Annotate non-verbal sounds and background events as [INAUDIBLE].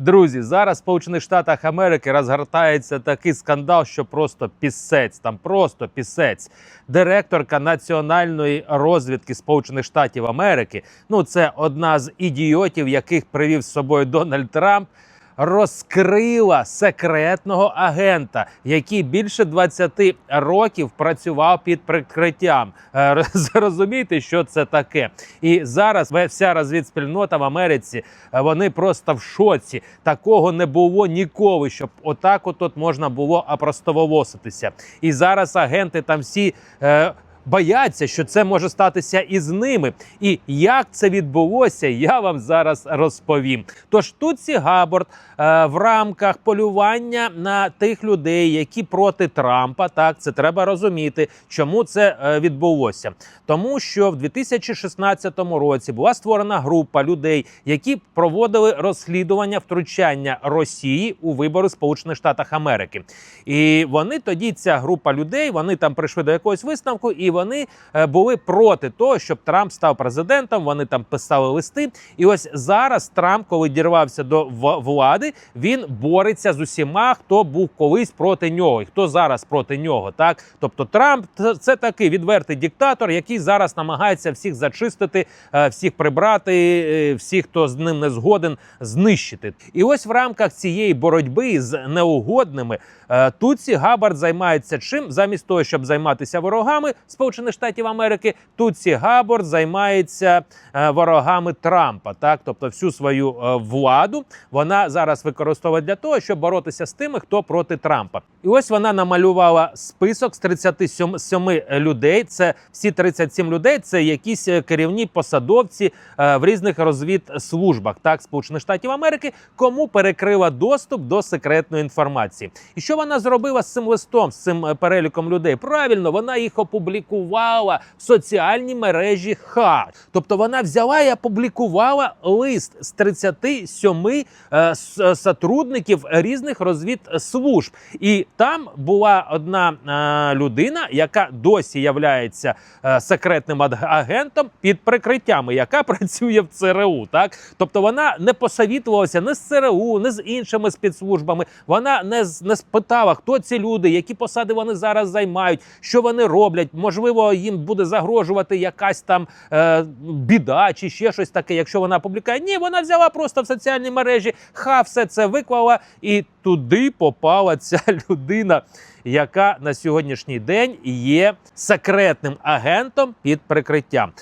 Друзі, зараз в Сполучених Штатах Америки розгортається такий скандал, що просто пісець. Там просто пісець. Директорка національної розвідки Сполучених Штатів Америки. Ну, це одна з ідіотів, яких привів з собою Дональд Трамп. Розкрила секретного агента, який більше 20 років працював під прикриттям. Е, [LAUGHS] Розумієте, що це таке? І зараз вся розвідспільнота в Америці е, вони просто в шоці. Такого не було ніколи, щоб отак от от можна було опростоволоситися. І зараз агенти там всі. Е, Бояться, що це може статися і з ними. І як це відбулося, я вам зараз розповім. Тож Туці Габорд е, в рамках полювання на тих людей, які проти Трампа, так це треба розуміти, чому це е, відбулося. Тому що в 2016 році була створена група людей, які проводили розслідування втручання Росії у вибори Сполучених Штатах Америки. І вони тоді, ця група людей, вони там прийшли до якогось висновку, і вони е, були проти того, щоб Трамп став президентом. Вони там писали листи. І ось зараз Трамп, коли дірвався до влади, він бореться з усіма, хто був колись проти нього, і хто зараз проти нього. Так, тобто Трамп це- такий відвертий диктатор, який зараз намагається всіх зачистити, е, всіх прибрати, е, всіх, хто з ним не згоден, знищити. І ось в рамках цієї боротьби з неугодними е, Туці Габард займається чим замість того, щоб займатися ворогами Сполучених Штатів Америки. Туці Габард займається е, ворогами Трампа. Так, тобто всю свою е, владу вона зараз використовує для того, щоб боротися з тими, хто проти Трампа. І ось вона намалювала список з 37 людей. Це всі 37 людей. Це якісь е, керівні посадовці в різних розвідслужбах, так Сполучених Штатів Америки, кому перекрила доступ до секретної інформації. І що вона зробила з цим листом, з цим переліком людей? Правильно, вона їх опублікувала в соціальній мережі Ха. Тобто вона взяла і опублікувала лист з 37 е, е, сотрудників різних розвідслужб. І там була одна е, людина, яка досі являється е, секретним агентом під прикриттями, яка [LAUGHS] працює в ЦРУ. Так, тобто вона не посовітувалася не з ЦРУ, не з іншими спецслужбами. Вона не, не спитала, хто ці люди, які посади вони зараз займають, що вони роблять. Можливо, їм буде загрожувати якась там е, біда чи ще щось таке, якщо вона публікує. Ні, вона взяла просто в соціальній мережі, ха, все це виклала, і туди попала ця [LAUGHS] людина, яка на сьогоднішній день є секретним агентом під прикриттям.